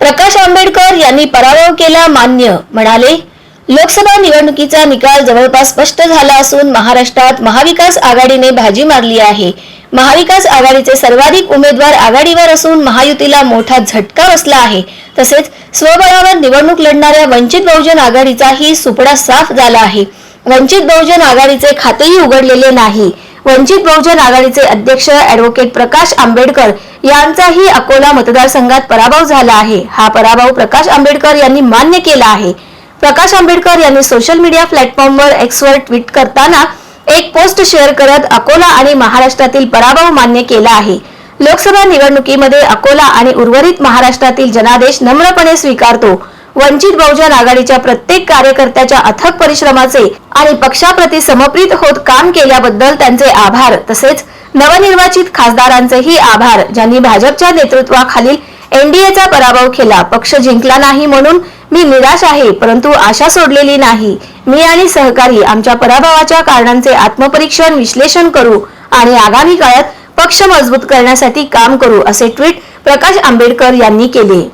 प्रकाश आंबेडकर यांनी पराभव केला मान्य. म्हणाले लोकसभा निवडणुकीचा निकाल जवळपास स्पष्ट झाला असून महाराष्ट्रात महाविकास आघाडीने भाजी मारली आहे. महाविकास आघाडीचे सर्वाधिक उमेदवार आघाडीवर असून महायुतीला मोठा झटका बसला आहे. तसेच स्वबळावर निवडणूक लढणाऱ्या वंचित बहुजन आघाडीचाही सुपडा साफ झाला आहे. वंचित बहुजन आघाडीचे खातेही उघडलेले नाही. वंचित बहुजन आघाडीचे अध्यक्ष ऍडव्होकेट प्रकाश आंबेडकर यांचाही अकोला मतदारसंघात पराभव झाला आहे. हा पराभव प्रकाश आंबेडकर यांनी मान्य केला आहे. प्रकाश आंबेडकर यांनी सोशल मीडिया प्लॅटफॉर्मवर एक्सवर ट्विट करताना एक पोस्ट शेअर करत अकोला आणि महाराष्ट्रातील पराभव मान्य केला आहे. लोकसभा निवडणुकीमध्ये अकोला आणि उर्वरित महाराष्ट्रातील जनादेश नम्रपणे स्वीकारतो. वंचित बहुजन आघाडीच्या प्रत्येक कार्यकर्त्याच्या अथक परिश्रमाचे आणि पक्षाप्रती समर्पित होत काम केल्याबद्दल त्यांचे आभार. तसेच नवनिर्वाचित खासदारांचेही आभार ज्यांनी भाजपच्या नेतृत्वाखालील एनडीएचा पराभव केला. पक्ष जिंकला नाही म्हणून मी निराश आहे परंतु आशा सोडलेली नाही. मी आणि सहकारी आमच्या पराभवाच्या कारणांचे आत्मपरीक्षण विश्लेषण करू आणि आगामी काळात पक्ष मजबूत करण्यासाठी काम करू असे ट्विट प्रकाश आंबेडकर यांनी केले.